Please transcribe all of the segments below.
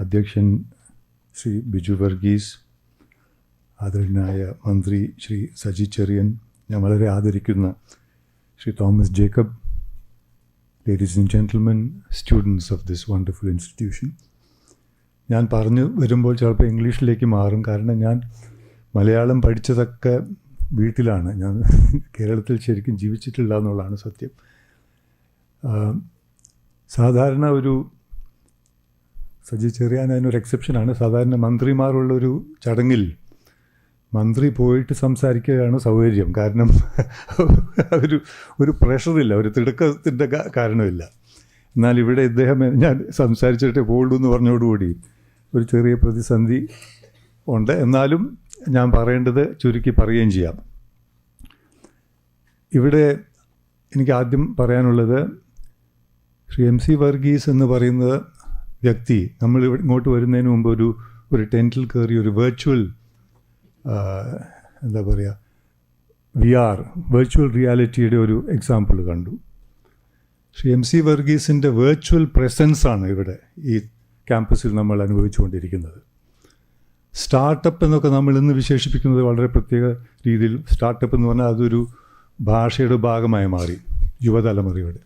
അധ്യക്ഷൻ ശ്രീ ബിജു വർഗീസ് ആദരണീയനായ മന്ത്രി ശ്രീ സജി ചെറിയൻ ഞാൻ വളരെ ആദരിക്കുന്ന Shri Thomas Jacob ladies and gentlemen students of this wonderful institution ഞാൻ പറഞ്ഞു വരുമ്പോൾ ചിലപ്പോൾ ഇംഗ്ലീഷിലേക്ക് മാറും. കാരണം ഞാൻ മലയാളം പഠിച്ചതൊക്കെ വീട്ടിലാണ്. ഞാൻ കേരളത്തിൽ ശരിക്കും ജീവിച്ചിട്ടില്ല എന്നുള്ളതാണ് സത്യം. സാധാരണ ഒരു സജി ചെറിയാൻ അതിനൊരു എക്സെപ്ഷനാണ് സാധാരണ മന്ത്രിമാരുള്ളൊരു ചടങ്ങിൽ മന്ത്രി പോയിട്ട് സംസാരിക്കുകയാണ് സൗകര്യം. കാരണം ഒരു ഒരു പ്രഷറില്ല ഒരു തിടുക്കത്തിന്റെ കാരണമില്ല. എന്നാൽ ഇവിടെ ഇദ്ദേഹം ഞാൻ സംസാരിച്ചിട്ട് പോകുള്ളൂ എന്ന് പറഞ്ഞോടുകൂടി ഒരു ചെറിയ പ്രതിസന്ധി ഉണ്ട്. എന്നാലും ഞാൻ പറയേണ്ടത് ചുരുക്കി പറയുകയും ചെയ്യാം. ഇവിടെ എനിക്ക് ആദ്യം പറയാനുള്ളത് ശ്രീ എം സി വർഗീസ് എന്ന് പറയുന്ന വ്യക്തി. നമ്മൾ ഇങ്ങോട്ട് വരുന്നതിന് മുമ്പ് ഒരു ഒരു ടെന്റിൽ കയറി ഒരു വെർച്വൽ എന്താ പറയുക വി ആർ വെർച്വൽ റിയാലിറ്റിയുടെ ഒരു എക്സാമ്പിൾ കണ്ടു. ശ്രീ എം സി വർഗീസിന്റെ വെർച്വൽ പ്രസൻസാണ് ഇവിടെ ഈ ക്യാമ്പസിൽ നമ്മൾ അനുഭവിച്ചുകൊണ്ടിരിക്കുന്നത്. സ്റ്റാർട്ടപ്പ് എന്നൊക്കെ നമ്മൾ ഇന്ന് വിശേഷിപ്പിക്കുന്നത് വളരെ പ്രത്യേക രീതിയിൽ സ്റ്റാർട്ടപ്പ് എന്ന് പറഞ്ഞാൽ അതൊരു ഭാഷയുടെ ഭാഗമായി മാറി യുവതലമുറയുടെ.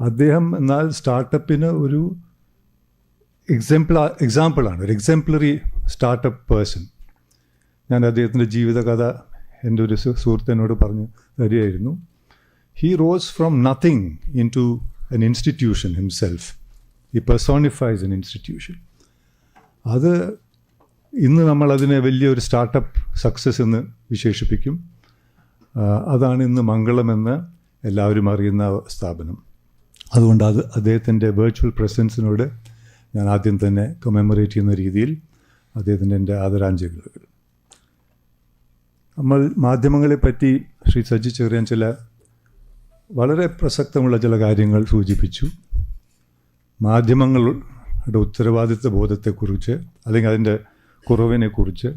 അദ്ദേഹം എന്നാൽ സ്റ്റാർട്ടപ്പിന് ഒരു എക്സാമ്പിൾ എക്സാമ്പിളാണ് ഒരു എക്സാമ്പിളറി സ്റ്റാർട്ടപ്പ് പേഴ്സൺ ഞാൻ അദ്ദേഹത്തിന്റെ ജീവിതകഥ എന്റെ ഒരു സുഹൃത്തിനോട് പറഞ്ഞു തരികയായിരുന്നു. He rose from nothing in to an institution himself ഈ പെർസോണിഫൈസ് എൻ ഇൻസ്റ്റിറ്റ്യൂഷൻ അത് ഇന്ന് നമ്മളതിനെ വലിയൊരു സ്റ്റാർട്ടപ്പ് സക്സസ് എന്ന് വിശേഷിപ്പിക്കും. അതാണ് ഇന്ന് മംഗളമെന്ന് എല്ലാവരും അറിയുന്ന സ്ഥാപനം. അതുകൊണ്ട് അത് അദ്ദേഹത്തിന്റെ വെർച്വൽ പ്രസൻസിനോട് ഞാൻ ആദ്യം തന്നെ കൊമെമ്മറേറ്റ് ചെയ്യുന്ന രീതിയിൽ അദ്ദേഹത്തിന്റെ എന്റെ ആദരാഞ്ജലികൾ. നമ്മൾ മാധ്യമങ്ങളെ പറ്റി ശ്രീ സജി ചെറിയാൻ ചില വളരെ പ്രസക്തമുള്ള ചില കാര്യങ്ങൾ സൂചിപ്പിച്ചു. മാധ്യമങ്ങളുടെ ഉത്തരവാദിത്വ ബോധത്തെക്കുറിച്ച് അല്ലെങ്കിൽ അതിന്റെ കുറവിനെക്കുറിച്ച്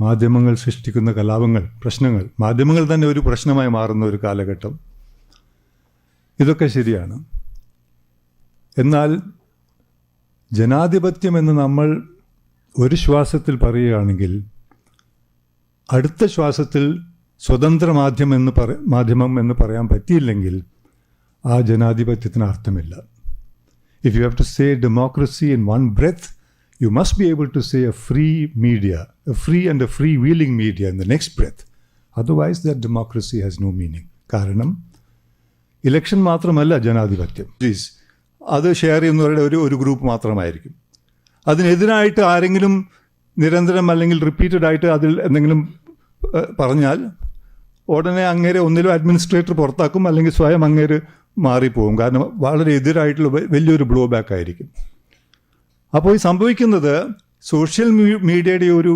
മാധ്യമങ്ങൾ സൃഷ്ടിക്കുന്ന കലാപങ്ങൾ പ്രശ്നങ്ങൾ മാധ്യമങ്ങൾ തന്നെ ഒരു പ്രശ്നമായി മാറുന്ന ഒരു കാലഘട്ടം. ഇതൊക്കെ ശരിയാണ്. എന്നാൽ ജനാധിപത്യം എന്ന് നമ്മൾ ഒരു ശ്വാസത്തിൽ പറയുകയാണെങ്കിൽ അടുത്ത ശ്വാസത്തിൽ സ്വതന്ത്ര മാധ്യമം എന്ന് പറ മാധ്യമം എന്ന് പറയാൻ പറ്റിയില്ലെങ്കിൽ ആ ജനാധിപത്യത്തിന് അർത്ഥമില്ല. If you have to say democracy in one breath you must be able to say a free media a free and a free wheeling media in the next breath otherwise that democracy has no meaning കാരണം election മാത്രമല്ല ജനാധിപത്യം. Please അത് share ചെയ്യുന്നവരുടെ ഒരു ഒരു group മാത്രമായിരിക്കും. അതിനെതിരായിട്ട് ആരെങ്കിലും നിരന്തരം അല്ലെങ്കിൽ റിപ്പീറ്റഡ് ആയിട്ട് അതിൽ എന്തെങ്കിലും പറഞ്ഞാൽ ഉടനെ അങ്ങേരെ ഒന്നിലും അഡ്മിനിസ്ട്രേറ്റർ പുറത്താക്കും അല്ലെങ്കിൽ സ്വയം അങ്ങേര് മാറിപ്പോകും. കാരണം വളരെ എതിരായിട്ടുള്ള വലിയൊരു ബ്ലോ ബാക്ക് ആയിരിക്കും. അപ്പോൾ ഈ സംഭവിക്കുന്നത് സോഷ്യൽ മീഡിയയുടെ ഒരു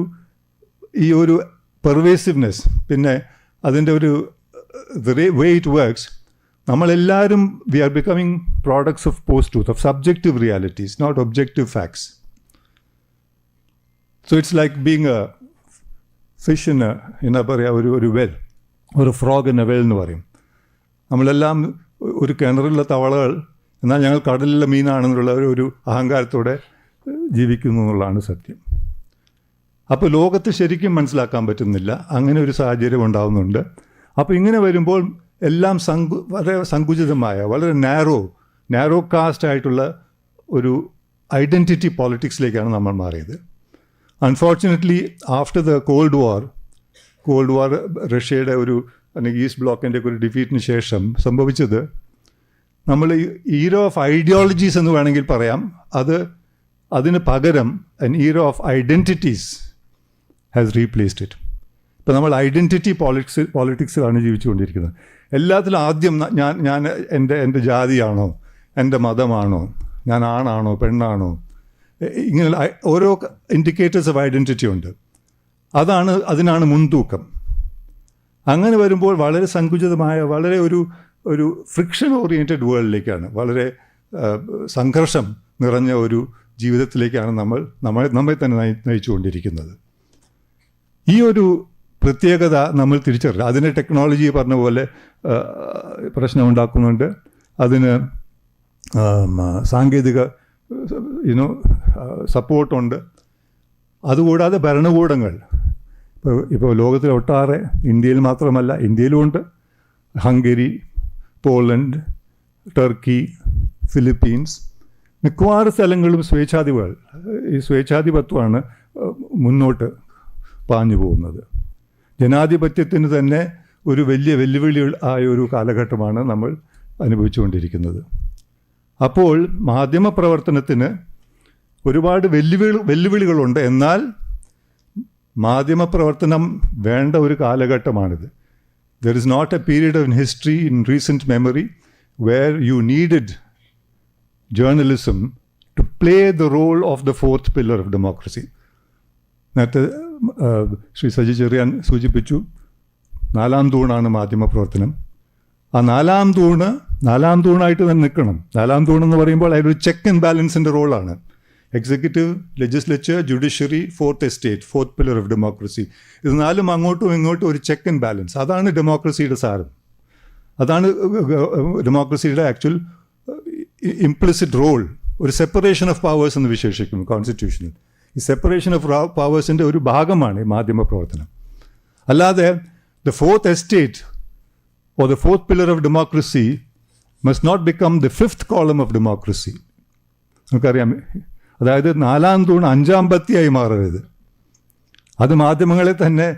ഈ ഒരു പെർവേസീവ്നെസ് പിന്നെ അതിന്റെ ഒരു വേ ഇറ്റ് വർക്ക്സ് നമ്മളെല്ലാവരും we are becoming products of post truth of subjective realities not objective facts so it's like being a fish in എന്നാ പറയുക ഒരു ഒരു വെൽ ഒരു ഫ്രോഗ് ഇൻ എ വെൽ എന്ന് പറയും. നമ്മളെല്ലാം ഒരു കിണറിലുള്ള തവളകൾ എന്നാൽ ഞങ്ങൾ കടലിലെ മീനാണെന്നുള്ള ഒരു ഒരു അഹങ്കാരത്തോടെ ജീവിക്കുന്നു എന്നുള്ളതാണ് സത്യം. അപ്പോൾ ലോകത്ത് ശരിക്കും മനസ്സിലാക്കാൻ പറ്റുന്നില്ല. അങ്ങനെ ഒരു സാഹചര്യം ഉണ്ടാകുന്നുണ്ട് അപ്പോൾ ഇങ്ങനെ വരുമ്പോൾ എല്ലാം സങ്കു വളരെ സങ്കുചിതമായ വളരെ നാരോ നാരോ കാസ്റ്റ് ആയിട്ടുള്ള ഒരു ഐഡന്റിറ്റി പോളിറ്റിക്സിലേക്കാണ് നമ്മൾ മാറിയത്. Unfortunately after the cold war cold war റഷ്യയുടെ ഒരു അല്ലെങ്കിൽ ഈസ്റ്റ് ബ്ലോക്കിന്റെ ഒരു ഡിഫീറ്റിന് ശേഷം സംഭവിച്ചത് നമ്മൾ ഈറോ ഓഫ് ഐഡിയോളജീസ് എന്ന് വേണമെങ്കിൽ പറയാം. അത് അതിന് പകരം an era of identities has replaced it ഇപ്പം നമ്മൾ ഐഡന്റിറ്റി പോളിറ്റിക്സ് പോളിറ്റിക്സിലാണ് ജീവിച്ചുകൊണ്ടിരിക്കുന്നത്. എല്ലാത്തിലും ആദ്യം ഞാൻ ഞാൻ എന്റെ എന്റെ ജാതിയാണോ? എന്റെ മതമാണോ? ഞാൻ ആണാണോ? പെണ്ണാണോ? ഇങ്ങനെ ഓരോ ഇൻഡിക്കേറ്റേഴ്സ് ഓഫ് ഐഡന്റിറ്റി ഉണ്ട്. അതാണ് അതിനാണ് മുൻതൂക്കം. അങ്ങനെ വരുമ്പോൾ വളരെ സങ്കുചിതമായ വളരെ ഒരു ഒരു ഫ്രിക്ഷൻ ഓറിയന്റഡ് വേൾഡിലേക്കാണ് വളരെ സംഘർഷം നിറഞ്ഞ ഒരു ജീവിതത്തിലേക്കാണ് നമ്മൾ നമ്മൾ നമ്മെ തന്നെ നയി നയിച്ചുകൊണ്ടിരിക്കുന്നത്. ഈ ഒരു പ്രത്യേകത നമ്മൾ തിരിച്ചറിയില്ല അതിന് ടെക്നോളജി പറഞ്ഞ പോലെ പ്രശ്നം ഉണ്ടാക്കുന്നുണ്ട് അതിന് സാങ്കേതിക യുനോ സപ്പോർട്ടുണ്ട് അതുകൂടാതെ ഭരണകൂടങ്ങൾ. ഇപ്പോൾ ഇപ്പോൾ ലോകത്തിലൊട്ടാറെ ഇന്ത്യയിൽ മാത്രമല്ല ഇന്ത്യയിലുമുണ്ട്. Hungary Poland Turkey Philippines. മിക്കവാറ് സ്ഥലങ്ങളും സ്വേച്ഛാധിപകൾ ഈ സ്വേച്ഛാധിപത്വമാണ് മുന്നോട്ട് പാഞ്ഞു പോകുന്നത് ജനാധിപത്യത്തിന് തന്നെ ഒരു വലിയ വെല്ലുവിളി ആയ ഒരു കാലഘട്ടമാണ് നമ്മൾ അനുഭവിച്ചുകൊണ്ടിരിക്കുന്നത്. അപ്പോൾ മാധ്യമപ്രവർത്തനത്തിന് ഒരുപാട് വെല്ലുവിളി വെല്ലുവിളികളുണ്ട്. എന്നാൽ മാധ്യമപ്രവർത്തനം വേണ്ട ഒരു കാലഘട്ടമാണിത്. There is not a period of history in recent memory where you needed journalism to play the role of the fourth pillar of democracy നേരത്തെ ശ്രീ സജി ചെറിയാൻ സൂചിപ്പിച്ചു നാലാം തൂണാണ് മാധ്യമ പ്രവർത്തനം. ആ നാലാം തൂണ് നാലാം തൂണായിട്ട് തന്നെ നിൽക്കണം. നാലാം തൂണെന്ന് പറയുമ്പോൾ അതിലൊരു ചെക്ക് ആൻഡ് ബാലൻസിന്റെ റോളാണ് executive legislature judiciary fourth estate fourth pillar of democracy ഇത് നാലും അങ്ങോട്ടും ഇങ്ങോട്ടും ഒരു ചെക്ക് ആൻഡ് ബാലൻസ് അതാണ് ഡെമോക്രസിയുടെ സാരം. അതാണ് ഡെമോക്രസിയുടെ ആക്ച്വൽ ഇംപ്ലിസിറ്റ് റോൾ ഒരു സെപ്പറേഷൻ ഓഫ് പവേഴ്സ് എന്ന് വിശേഷിക്കും കോൺസ്റ്റിറ്റ്യൂഷനിൽ ഈ സെപ്പറേഷൻ ഓഫ് പവേഴ്സിന്റെ ഒരു ഭാഗമാണ് ഈ മാധ്യമ പ്രവർത്തനം അല്ലാതെ the fourth estate or the fourth pillar of democracy must not become the fifth column of democracy നമുക്കറിയാം അതായത് നാലാം തൂണ് അഞ്ചാം പത്തിയായി മാറരുത്. അത് മാധ്യമങ്ങളെ തന്നെ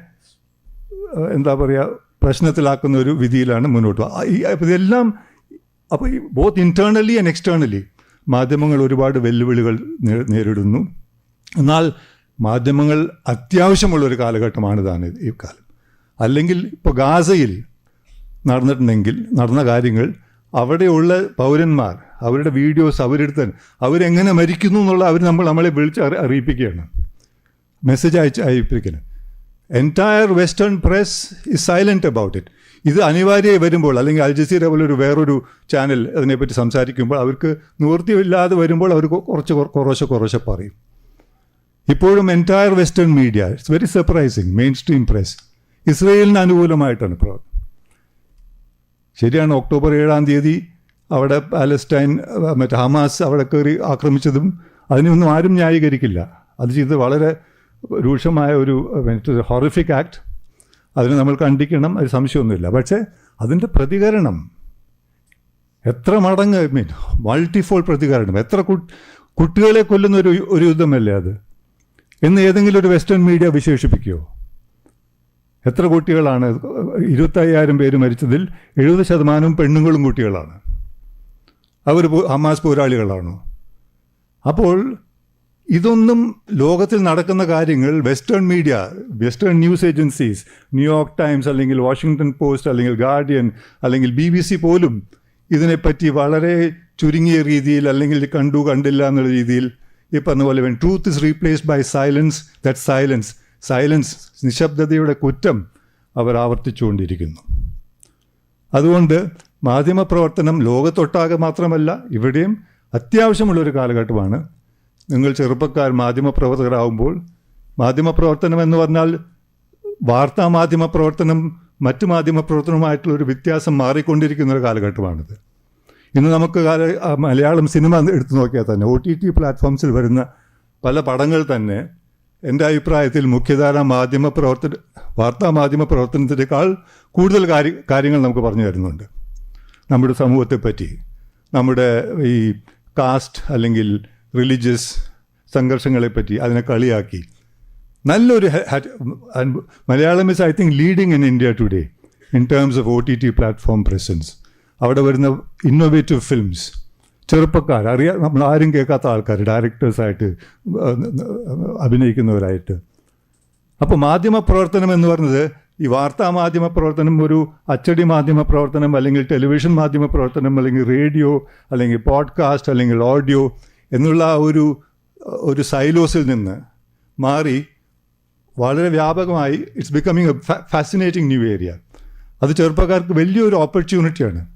എന്താ പറയുക പ്രശ്നത്തിലാക്കുന്ന ഒരു വിധിയിലാണ് മുന്നോട്ട് അപ്പോൾ ഇതെല്ലാം അപ്പോൾ ബോത്ത് ഇന്റേർണലി ആൻഡ് എക്സ്റ്റേർണലി മാധ്യമങ്ങൾ ഒരുപാട് വെല്ലുവിളികൾ നേരിടുന്നു. എന്നാൽ മാധ്യമങ്ങൾ അത്യാവശ്യമുള്ള ഒരു കാലഘട്ടമാണ് ഇതാണ് ഈ കാലം. അല്ലെങ്കിൽ ഇപ്പോൾ ഗാസയിൽ നടന്നിട്ടുണ്ടെങ്കിൽ നടന്ന കാര്യങ്ങൾ അവിടെയുള്ള പൗരന്മാർ അവരുടെ വീഡിയോസ് അവരെടുത്ത് അവരെങ്ങനെ മരിക്കുന്നു എന്നുള്ള അവർ നമ്മൾ നമ്മളെ വിളിച്ച് അറി- അറിയിപ്പിക്കുകയാണ്. മെസ്സേജ് അയച്ച് അയപ്പിക്കണം entire western press is silent about it ഇത് അനിവാര്യമായി വരുമ്പോൾ അല്ലെങ്കിൽ അൽ ജസീറ പോലെ ഒരു വേറൊരു ചാനൽ അതിനെപ്പറ്റി സംസാരിക്കുമ്പോൾ അവർക്ക് നിവൃത്തിയില്ലാതെ വരുമ്പോൾ അവർ കുറച്ച് കുറേശ്ശെ കുറേശ്ശെ പറയും. ഇപ്പോഴും entire western media it's very surprising mainstream press ഇസ്രയേലിന് അനുകൂലമായിട്ടാണ് പ്രവർത്തനം. ശരിയാണ് ഒക്ടോബർ ഏഴാം തീയതി അവിടെ പാലസ്റ്റൈൻ മറ്റേ ഹമാസ് അവിടെ കയറി ആക്രമിച്ചതും അതിനൊന്നും ആരും ന്യായീകരിക്കില്ല. അത് ചെയ്ത് വളരെ രൂക്ഷമായ ഒരു ഹൊറിഫിക് ആക്ട് അതിന് നമ്മൾ കണ്ടിക്കണം അത് സംശയമൊന്നുമില്ല. പക്ഷേ അതിന്റെ പ്രതികരണം എത്ര മടങ്ങ് ഐ മീൻ മൾട്ടിഫോൾ പ്രതികരണം. എത്ര കുട്ടികളെ കൊല്ലുന്ന ഒരു ഒരു യുദ്ധമല്ലേ അത്? എന്ന് ഏതെങ്കിലും ഒരു വെസ്റ്റേൺ മീഡിയ വിശേഷിപ്പിക്കുമോ എത്ര കുട്ടികളാണ്? ഇരുപത്തയ്യായിരം പേര് മരിച്ചതിൽ എഴുപത് ശതമാനവും പെണ്ണുങ്ങളും കുട്ടികളാണ്. അവർ ഹമാസ് പോരാളികളാണോ. അപ്പോൾ ഇതൊന്നും ലോകത്തിൽ നടക്കുന്ന കാര്യങ്ങൾ western media western news agencies New York Times അല്ലെങ്കിൽ വാഷിങ്ടൺ പോസ്റ്റ് അല്ലെങ്കിൽ ഗാർഡിയൻ അല്ലെങ്കിൽ ബി ബി സി പോലും ഇതിനെപ്പറ്റി വളരെ ചുരുങ്ങിയ രീതിയിൽ അല്ലെങ്കിൽ കണ്ടു കണ്ടില്ല എന്നുള്ള രീതിയിൽ ഈ പറഞ്ഞ പോലെ when truth is replaced by silence that silence silence നിശബ്ദതയുടെ കുറ്റം അവർ ആവർത്തിച്ചുകൊണ്ടിരിക്കുന്നു. അതുകൊണ്ട് മാധ്യമപ്രവർത്തനം ലോകത്തൊട്ടാകെ മാത്രമല്ല ഇവിടെയും അത്യാവശ്യമുള്ളൊരു കാലഘട്ടമാണ്. നിങ്ങൾ ചെറുപ്പക്കാർ മാധ്യമപ്രവർത്തകരാകുമ്പോൾ മാധ്യമപ്രവർത്തനം എന്ന് പറഞ്ഞാൽ വാർത്താ മാധ്യമ പ്രവർത്തനം മറ്റു മാധ്യമ ഒരു വ്യത്യാസം മാറിക്കൊണ്ടിരിക്കുന്ന ഒരു കാലഘട്ടമാണിത്. ഇന്ന് നമുക്ക് കാല മലയാളം സിനിമ എടുത്തു നോക്കിയാൽ തന്നെ ഒ ടി ടി പ്ലാറ്റ്ഫോംസിൽ വരുന്ന പല പടങ്ങൾ തന്നെ എന്റെ അഭിപ്രായത്തിൽ മുഖ്യധാര മാധ്യമ പ്രവർത്തന വാർത്താ മാധ്യമ പ്രവർത്തനത്തിനേക്കാൾ കൂടുതൽ കാര്യ കാര്യങ്ങൾ നമുക്ക് പറഞ്ഞു തരുന്നുണ്ട്. നമ്മുടെ സമൂഹത്തെപ്പറ്റി നമ്മുടെ ഈ കാസ്റ്റ് അല്ലെങ്കിൽ റിലീജിയസ് സംഘർഷങ്ങളെപ്പറ്റി അതിനെ കളിയാക്കി. നല്ലൊരു Malayalam is I think leading in India today in terms of O T T platform presence അവിടെ വരുന്ന ഇന്നോവേറ്റീവ് ഫിലിംസ് ചെറുപ്പക്കാർ അറിയാ നമ്മൾ ആരും കേൾക്കാത്ത ആൾക്കാർ ഡയറക്ടേഴ്സായിട്ട് അഭിനയിക്കുന്നവരായിട്ട്. അപ്പോൾ മാധ്യമ പ്രവർത്തനം എന്ന് പറഞ്ഞത് ഈ വാർത്താ മാധ്യമ പ്രവർത്തനം ഒരു അച്ചടി മാധ്യമ പ്രവർത്തനം അല്ലെങ്കിൽ ടെലിവിഷൻ മാധ്യമ പ്രവർത്തനം അല്ലെങ്കിൽ റേഡിയോ അല്ലെങ്കിൽ പോഡ്കാസ്റ്റ് അല്ലെങ്കിൽ ഓഡിയോ എന്നുള്ള ഒരു ഒരു സൈലോസിൽ നിന്ന് മാറി വളരെ വ്യാപകമായി it's becoming a fascinating new area അത് ചെറുപ്പക്കാർക്ക് വലിയൊരു ഓപ്പർച്യൂണിറ്റിയാണ്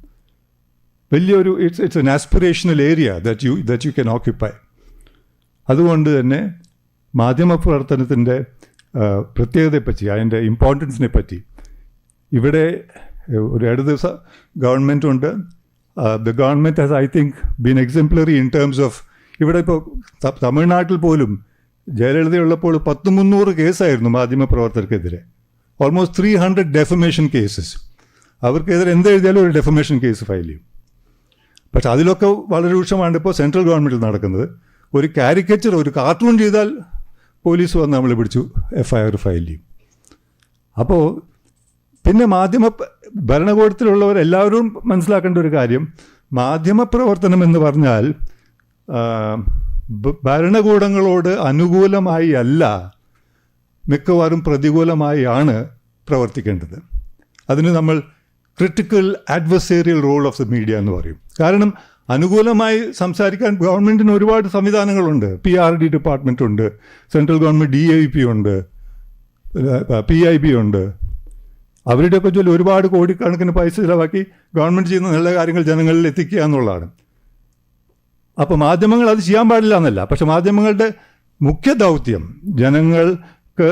വലിയൊരു it's it's an aspirational area that you that you can occupy അതുകൊണ്ട് തന്നെ മാധ്യമ പ്രവർത്തനത്തിന്റെ പ്രത്യേകതയെപ്പറ്റി അതിന്റെ ഇമ്പോർട്ടൻസിനെ പറ്റി ഇവിടെ ഒരു ഇടത് ദിവസം ഗവൺമെന്റുണ്ട് the government has I think been exemplary in terms of ഇവിടെ ഇപ്പോൾ തമിഴ്നാട്ടിൽ പോലും ജയലളിതയുള്ളപ്പോൾ പത്ത് മുന്നൂറ് കേസായിരുന്നു മാധ്യമപ്രവർത്തകർക്കെതിരെ almost three hundred defamation cases അവർക്കെതിരെ എന്തെഴുതിയാലും ഒരു ഡെഫമേഷൻ കേസ് ഫയൽ ചെയ്യും. പക്ഷെ അതിലൊക്കെ വളരെ രൂക്ഷമാണ് ഇപ്പോൾ സെൻട്രൽ ഗവൺമെന്റിൽ നടക്കുന്നത് ഒരു കാരിക്കേച്ചർ ഒരു കാർട്ടൂൺ ചെയ്താൽ പോലീസ് വന്ന് നമ്മൾ പിടിച്ചു എഫ് ഐ ആർ ഫയൽ ചെയ്യും. അപ്പോൾ പിന്നെ മാധ്യമ ഭരണകൂടത്തിലുള്ളവർ എല്ലാവരും മനസ്സിലാക്കേണ്ട ഒരു കാര്യം മാധ്യമപ്രവർത്തനം എന്ന് പറഞ്ഞാൽ ഭരണകൂടങ്ങളോട് അനുകൂലമായി അല്ല മിക്കവാറും പ്രതികൂലമായി ആണ് പ്രവർത്തിക്കേണ്ടത്. അതിന് നമ്മൾ critical adversarial role of the media എന്ന് പറയും. കാരണം അനുകൂലമായി സംസാരിക്കാൻ ഗവൺമെന്റിന് ഒരുപാട് സംവിധാനങ്ങളുണ്ട്. പി ആർ ഡി ഡിപ്പാർട്ട്മെന്റ് ഉണ്ട് central government D I P ഉണ്ട് പി ഐ ബി ഉണ്ട്. അവരുടെയൊക്കെ ജോലി ഒരുപാട് കോടിക്കണക്കിന് പൈസ ചിലവാക്കി ഗവൺമെന്റ് ചെയ്യുന്ന നല്ല കാര്യങ്ങൾ ജനങ്ങളിൽ എത്തിക്കുക എന്നുള്ളതാണ്. അപ്പോൾ മാധ്യമങ്ങൾ അത് ചെയ്യാൻ പാടില്ല എന്നല്ല. പക്ഷെ മാധ്യമങ്ങളുടെ മുഖ്യ ദൗത്യം ജനങ്ങൾക്ക്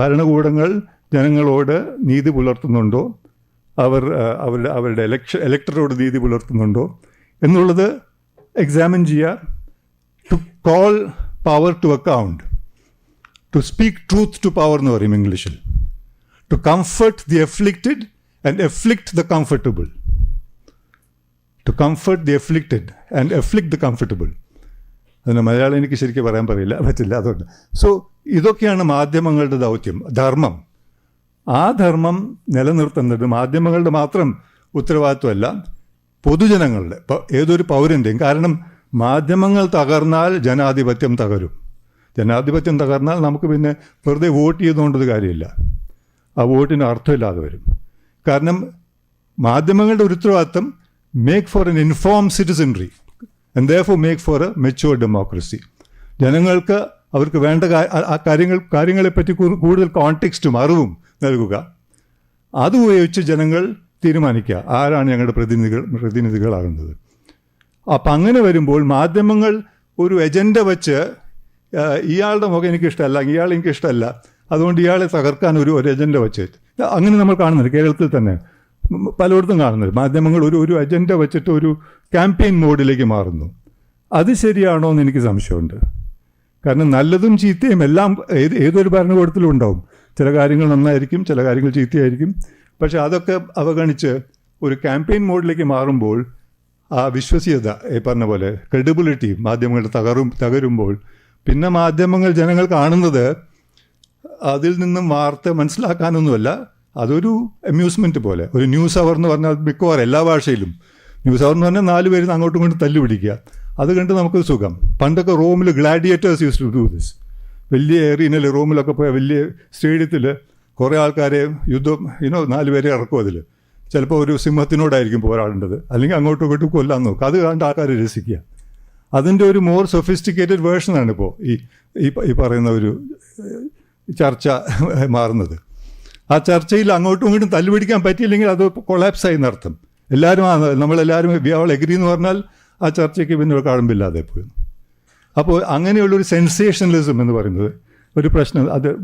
ഭരണകൂടങ്ങൾ ജനങ്ങളോട് നീതി പുലർത്തുന്നുണ്ടോ? അവർ അവരുടെ അവരുടെ എലക്ഷൻ എലക്ടറോട് നീതി പുലർത്തുന്നുണ്ടോ? എന്നുള്ളത് എക്സാമിൻ ചെയ്യുക to call power to account to speak truth to power എന്ന് പറയും ഇംഗ്ലീഷിൽ. To comfort the afflicted and afflict the comfortable to comfort the afflicted and afflict the comfortable അതിന് മലയാളം എനിക്ക് ശരിക്കും പറയാൻ പറയില്ല. പറ്റില്ല അതുകൊണ്ട്. സോ ഇതൊക്കെയാണ് മാധ്യമങ്ങളുടെ ദൗത്യം ധർമ്മം. ആ ധർമ്മം നിലനിർത്തുന്നത് മാധ്യമങ്ങളുടെ മാത്രം ഉത്തരവാദിത്വമല്ല പൊതുജനങ്ങളുടെ ഏതൊരു പൗരന്റെയും കാരണം മാധ്യമങ്ങൾ തകർന്നാൽ ജനാധിപത്യം തകരും. ജനാധിപത്യം തകർന്നാൽ നമുക്ക് പിന്നെ വെറുതെ വോട്ട് ചെയ്തുകൊണ്ടത് കാര്യമില്ല. ആ വോട്ടിന് അർത്ഥമില്ലാതെ വരും. കാരണം മാധ്യമങ്ങളുടെ ഒരു ഉത്തരവാദിത്തം make for an informed citizenry and though make for a mature democracy ജനങ്ങൾക്ക് അവർക്ക് വേണ്ട കാര്യങ്ങൾ കാര്യങ്ങളെപ്പറ്റി കൂടുതൽ കോൺടെക്സ്റ്റും അറിവും നൽകുക. അത് ഉപയോഗിച്ച് ജനങ്ങൾ തീരുമാനിക്കുക. ആരാണ് ഞങ്ങളുടെ പ്രതിനിധികൾ പ്രതിനിധികളാകുന്നത്? അപ്പം അങ്ങനെ വരുമ്പോൾ മാധ്യമങ്ങൾ ഒരു എജൻഡ വെച്ച് ഇയാളുടെ മുഖം എനിക്കിഷ്ടമല്ല ഇയാൾ എനിക്കിഷ്ടമല്ല അതുകൊണ്ട് ഇയാളെ തകർക്കാൻ ഒരു ഒരു എജൻഡ വെച്ച്. അങ്ങനെ നമ്മൾ കാണുന്നുണ്ട് കേരളത്തിൽ തന്നെ. പലയിടത്തും കാണുന്നുണ്ട് മാധ്യമങ്ങൾ ഒരു ഒരു അജണ്ട വെച്ചിട്ട് ഒരു ക്യാമ്പയിൻ മോഡിലേക്ക് മാറുന്നു. അത് ശരിയാണോ എന്ന് എനിക്ക് സംശയമുണ്ട്. കാരണം നല്ലതും ചീത്തയും എല്ലാം ഏത് ഏതൊരു ഭരണകൂടത്തിലും ഉണ്ടാവും. ചില കാര്യങ്ങൾ നന്നായിരിക്കും ചില കാര്യങ്ങൾ ചീത്തയായിരിക്കും. പക്ഷെ അതൊക്കെ അവഗണിച്ച് ഒരു ക്യാമ്പയിൻ മോഡിലേക്ക് മാറുമ്പോൾ ആ വിശ്വസീയത ഈ പറഞ്ഞ പോലെ ക്രെഡിബിലിറ്റി മാധ്യമങ്ങളുടെ തകറും തകരുമ്പോൾ പിന്നെ മാധ്യമങ്ങൾ ജനങ്ങൾ കാണുന്നത് അതിൽ നിന്നും വാർത്ത മനസ്സിലാക്കാനൊന്നുമല്ല. അതൊരു അമ്യൂസ്മെന്റ് പോലെ. ഒരു ന്യൂസ് അവർ എന്ന് പറഞ്ഞാൽ മിക്കവാറും എല്ലാ ഭാഷയിലും. ന്യൂസ് അവർ എന്ന് പറഞ്ഞാൽ നാല് പേര് അങ്ങോട്ടും ഇങ്ങോട്ടും തല്ലു പിടിക്കുക അത് കണ്ട് നമുക്ക് സുഖം. പണ്ടൊക്കെ റോമിൽ gladiators used to do this വലിയ ഏറിയനിൽ റൂമിലൊക്കെ പോയ വലിയ സ്റ്റേഡിയത്തിൽ കുറേ ആൾക്കാരെ യുദ്ധം ഇനോ നാല് പേരെ ഇറക്കും അതിൽ ചിലപ്പോൾ ഒരു സിംഹത്തിനോടായിരിക്കും പോരാടേണ്ടത്. അല്ലെങ്കിൽ അങ്ങോട്ടും ഇങ്ങോട്ടും കൊല്ലാൻ നോക്കും. അത് കണ്ട് ആൾക്കാർ രസിക്കുക. അതിന്റെ ഒരു മോർ സൊഫിസ്റ്റിക്കേറ്റഡ് വേർഷനാണ് ഇപ്പോൾ ഈ ഈ പറയുന്ന ഒരു ചർച്ച മാറുന്നത്. ആ ചർച്ചയിൽ അങ്ങോട്ടും ഇങ്ങോട്ടും തല്ലുപിടിക്കാൻ പറ്റിയില്ലെങ്കിൽ അത് കൊളാപ്സ് ആയി നടത്തും എല്ലാവരും നമ്മളെല്ലാവരും വി ആൾ എഗ്രി എന്ന് പറഞ്ഞാൽ ആ ചർച്ചയ്ക്ക് പിന്നെ ഒരു കഴമ്പില്ലാതെ പോയി. അപ്പോൾ അങ്ങനെയുള്ളൊരു സെൻസേഷനലിസം എന്ന് പറയുന്നത് ഒരു പ്രശ്നം അത്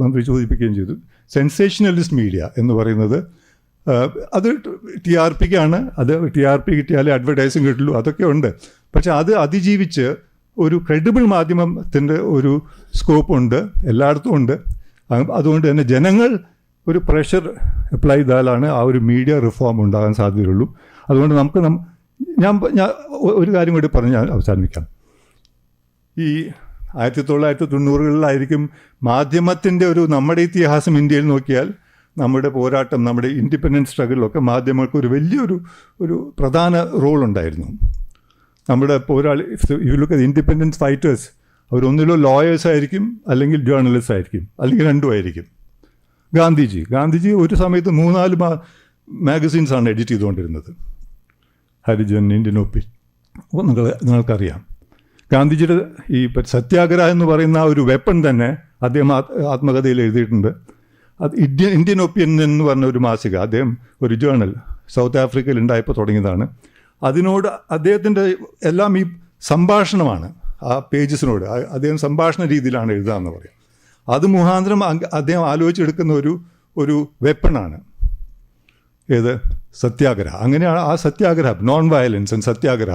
മന്ത്രി ചോദിപ്പിക്കുകയും ചെയ്തു. സെൻസേഷനലിസ്റ്റ് മീഡിയ എന്ന് പറയുന്നത് അത് ടി ആർ പിക്കാണ്. അത് ടി ആർ പി കിട്ടിയാലേ അഡ്വർടൈസിങ് കിട്ടുള്ളൂ. അതൊക്കെ ഉണ്ട്. പക്ഷെ അത് അതിജീവിച്ച് ഒരു ക്രെഡിബിൾ മാധ്യമത്തിന്റെ ഒരു സ്കോപ്പ് ഉണ്ട്. എല്ലായിടത്തും ഉണ്ട്. അതുകൊണ്ട് തന്നെ ജനങ്ങൾ ഒരു പ്രഷർ അപ്ലൈ ചെയ്താലാണ് ആ ഒരു മീഡിയ റിഫോം ഉണ്ടാകാൻ സാധ്യതയുള്ളൂ. അതുകൊണ്ട് നമുക്ക് ഞാൻ ഒരു കാര്യം കൂടി പറഞ്ഞ് ഞാൻ അവസാനിപ്പിക്കാം. ഈ ആയിരത്തി തൊള്ളായിരത്തി തൊണ്ണൂറുകളിലായിരിക്കും മാധ്യമത്തിന്റെ ഒരു നമ്മുടെ ഇതിഹാസം ഇന്ത്യയിൽ നോക്കിയാൽ നമ്മുടെ പോരാട്ടം നമ്മുടെ ഇൻഡിപെൻഡൻസ് സ്ട്രഗിളിലൊക്കെ മാധ്യമങ്ങൾക്ക് ഒരു വലിയൊരു ഒരു പ്രധാന റോൾ ഉണ്ടായിരുന്നു നമ്മുടെ പോരാളി യു ലുക്ക് ഇൻഡിപെൻഡൻസ് ഫൈറ്റേഴ്സ് അവരൊന്നിലോ ലോയേഴ്സ് ആയിരിക്കും അല്ലെങ്കിൽ ജേർണലിസ്റ്റ് ആയിരിക്കും അല്ലെങ്കിൽ രണ്ടും ആയിരിക്കും. ഗാന്ധിജി ഗാന്ധിജി ഒരു സമയത്ത് മൂന്നാൽ മാ മാഗസീൻസാണ് എഡിറ്റ് ചെയ്തുകൊണ്ടിരുന്നത്. ഹരിജൻ ഇന്ത്യൻ ഒപ്പി നിങ്ങൾ നിങ്ങൾക്കറിയാം. ഗാന്ധിജിയുടെ ഈ സത്യാഗ്രഹ എന്ന് പറയുന്ന ഒരു വെപ്പൺ തന്നെ അദ്ദേഹം ആത്- ആത്മകഥയിൽ എഴുതിയിട്ടുണ്ട്. അത് ഇന്ത്യൻ ഇന്ത്യൻ ഒപ്പീനിയൻ എന്ന് പറഞ്ഞ ഒരു മാസിക അദ്ദേഹം ഒരു ജേണൽ സൗത്ത് ആഫ്രിക്കയിൽ ഉണ്ടായപ്പോൾ തുടങ്ങിയതാണ്. അതിനോട് അദ്ദേഹത്തിന്റെ എല്ലാം ഈ സംഭാഷണമാണ് ആ പേജസിനോട് അദ്ദേഹം സംഭാഷണ രീതിയിലാണ് എഴുതുക എന്ന് പറയാം അത് മുഖാന്തരം അദ്ദേഹം ആലോചിച്ചെടുക്കുന്ന ഒരു ഒരു വെപ്പണാണ് ഏത്? സത്യാഗ്രഹ. അങ്ങനെയാണ് ആ satyagraha non violence and satyagraha.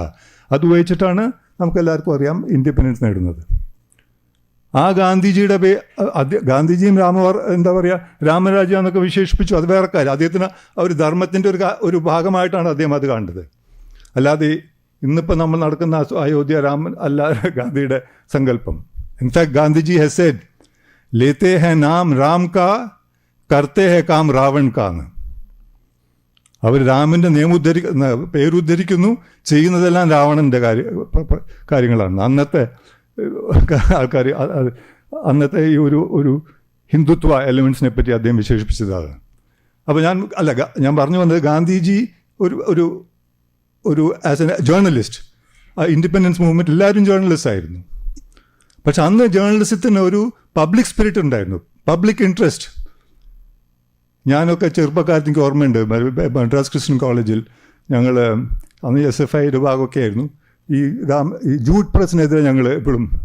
അത് ഉപയോഗിച്ചിട്ടാണ് നമുക്കെല്ലാവർക്കും അറിയാം ഇൻഡിപെൻഡൻസ് നേടുന്നത്. ആ ഗാന്ധിജിയുടെ പേ ഗാന്ധിജിയും രാമ എന്താ പറയുക രാമരാജ്യം എന്നൊക്കെ വിശേഷിപ്പിച്ചു. അത് വേറെ കാര്യം. അദ്ദേഹത്തിന് ഒരു ധർമ്മത്തിന്റെ ഒരു ഒരു ഭാഗമായിട്ടാണ് അദ്ദേഹം അത് കണ്ടത് അല്ലാതെ ഇന്നിപ്പോൾ നമ്മൾ നടക്കുന്ന അയോധ്യ രാമൻ അല്ല ഗാന്ധിയുടെ സങ്കല്പം. ഇൻഫാക്ട് ഗാന്ധിജി ഹെസ് ഹെസെഡ് ലേത്തെ ഹെ നാം രാം കാ കർത്തെ ഹെ കാം രാവൺ കാന്ന് അവർ രാമന്റെ നിയമുദ്ധരി പേരുദ്ധരിക്കുന്നു ചെയ്യുന്നതെല്ലാം രാവണന്റെ കാര്യ കാര്യങ്ങളാണ്. അന്നത്തെ ആൾക്കാർ അന്നത്തെ ഈ ഒരു ഒരു ഹിന്ദുത്വ എലമെൻസിനെ പറ്റി അദ്ദേഹം വിശേഷിപ്പിച്ചതാണ്. അപ്പോൾ ഞാൻ അല്ല ഞാൻ പറഞ്ഞു വന്നത് ഗാന്ധിജി ഒരു ഒരു ഒരു ആസ് എ ജേർണലിസ്റ്റ് ആ ഇൻഡിപെൻഡൻസ് മൂവ്മെന്റ് എല്ലാവരും ജേർണലിസ്റ്റ് ആയിരുന്നു. പക്ഷെ അന്ന് ജേർണലിസത്തിന് ഒരു പബ്ലിക് സ്പിരിറ്റ് ഉണ്ടായിരുന്നു. പബ്ലിക് ഇൻട്രസ്റ്റ് ഞാനൊക്കെ ചെറുപ്പക്കാലത്ത് എനിക്ക് ഓർമ്മയുണ്ട് മദ്രാസ് ക്രിസ്ത്യൻ കോളേജിൽ ഞങ്ങൾ അന്ന് എസ് എഫ് ഐയുടെ ഭാഗമൊക്കെ ആയിരുന്നു. ഈ രാം ഈ ജൂട്ട് പ്രസിനെതിരെ ഞങ്ങൾ എപ്പോഴും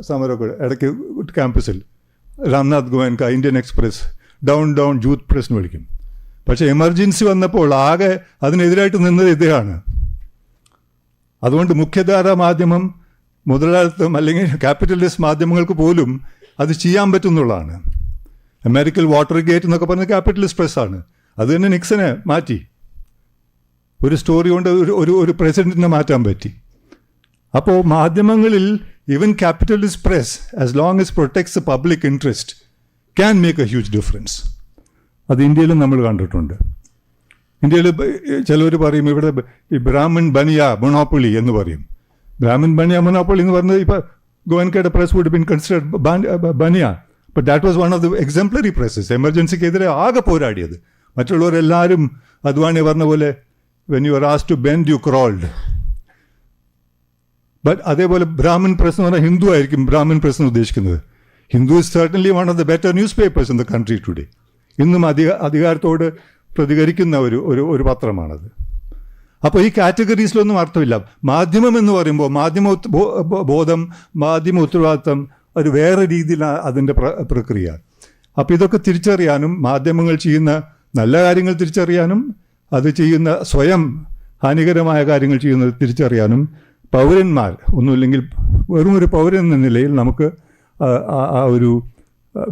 സമരമൊക്കെ ഇടയ്ക്ക് ക്യാമ്പസിൽ. Ramnath Goenka Indian Express down down jute press എന്ന് വിളിക്കും. പക്ഷേ എമർജൻസി വന്നപ്പോൾ ആകെ അതിനെതിരായിട്ട് നിന്നത് ഇദ്ദേഹമാണ്. അതുകൊണ്ട് മുഖ്യധാര മാധ്യമം മുതലാളിത്തം അല്ലെങ്കിൽ ക്യാപിറ്റലിസ്റ്റ് മാധ്യമങ്ങൾക്ക് പോലും അത് ചെയ്യാൻ പറ്റുന്നുള്ളതാണ് അമേരിക്കൽ വാട്ടർ ഗേറ്റ് എന്നൊക്കെ പറഞ്ഞ ക്യാപിറ്റലിസ്റ്റ് പ്രസ്സാണ് അത് തന്നെ നിക്സനെ മാറ്റി. ഒരു സ്റ്റോറി കൊണ്ട് ഒരു ഒരു പ്രസിഡന്റിനെ മാറ്റാൻ പറ്റി. അപ്പോൾ മാധ്യമങ്ങളിൽ even capitalist press as long as protects public interest can make a huge difference അത് ഇന്ത്യയിലും നമ്മൾ കണ്ടിട്ടുണ്ട്. ഇന്ത്യയിൽ ചിലവർ പറയും ഇവിടെ ഈ ബനിയ മൊണോപ്പൊളി എന്ന് പറയും. ബ്രാഹ്മിൻ ബനിയ മൊണോപ്പൊളി എന്ന് പറയുന്നത് ഇപ്പോൾ ഗോവൻകയുടെ press would been considered bania. But that was one of the exemplary presses എമർജൻസിക്കെതിരെ ആകെ പോരാടിയത്. മറ്റുള്ളവരെല്ലാവരും അദ്വാനി പറഞ്ഞ പോലെ when you are as to bend you crawled but അതേപോലെ ബ്രാഹ്മിൻ പ്രസ് എന്ന് പറഞ്ഞാൽ ഹിന്ദു ആയിരിക്കും ബ്രാഹ്മിൻ പ്രസ് എന്ന് ഉദ്ദേശിക്കുന്നത്. Hindu is certainly one of the better newspapers in the country today ഇന്നും അധിക അധികാരത്തോട് പ്രതികരിക്കുന്ന ഒരു ഒരു ഒരു പത്രമാണത്. അപ്പോൾ ഈ കാറ്റഗറീസിലൊന്നും അർത്ഥമില്ല. മാധ്യമം എന്ന് പറയുമ്പോൾ മാധ്യമ ബോധം മാധ്യമ ഉത്തരവാദിത്തം ഒരു വേറെ രീതിയിലാണ് അതിന്റെ പ്ര പ്രക്രിയ. അപ്പോൾ ഇതൊക്കെ തിരിച്ചറിയാനും മാധ്യമങ്ങൾ ചെയ്യുന്ന നല്ല കാര്യങ്ങൾ തിരിച്ചറിയാനും അത് ചെയ്യുന്ന സ്വയം ഹാനികരമായ കാര്യങ്ങൾ ചെയ്യുന്നത് തിരിച്ചറിയാനും പൗരന്മാർ ഒന്നുമില്ലെങ്കിൽ വെറും ഒരു പൗരൻ എന്ന നിലയിൽ നമുക്ക് ആ ഒരു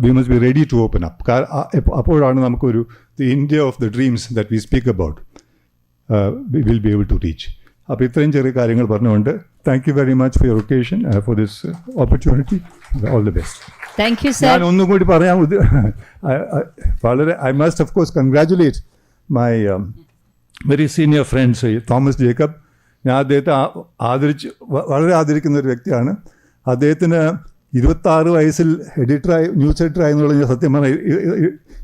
we must be ready to open up അപ്പോഴാണ് നമുക്കൊരു the India of the dreams that we speak about will be able to reach അപ്പോൾ ഇത്രയും ചെറിയ കാര്യങ്ങൾ പറഞ്ഞുകൊണ്ട് thank you very much for your occasion for this opportunity all the best thank you ഞാൻ ഒന്നും കൂടി പറയാൻ വളരെ I must of course congratulate my very senior friends Thomas Jacob. ഞാൻ അദ്ദേഹത്തെ ആദരിച്ച് വളരെ ആദരിക്കുന്ന ഒരു വ്യക്തിയാണ്. അദ്ദേഹത്തിന് ഇരുപത്താറ് വയസ്സിൽ എഡിറ്ററായി ന്യൂസ് എഡിറ്ററായി എന്നുള്ള ഞാൻ സത്യം പറഞ്ഞാൽ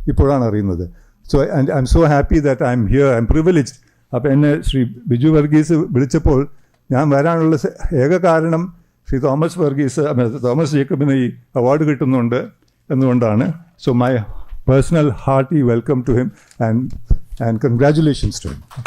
ഇപ്പോഴാണ് അറിയുന്നത് so and I'm so happy that I'm here I'm privilege അപ്പോൾ എന്നെ ശ്രീ ബിജു വർഗീസ് വിളിച്ചപ്പോൾ ഞാൻ വരാനുള്ള ഏക കാരണം ശ്രീ തോമസ് വർഗീസ് തോമസ് ജേക്കബിന് ഈ അവാർഡ് കിട്ടുന്നുണ്ട് എന്നുകൊണ്ടാണ്. So my personal hearty welcome to him and and congratulations to him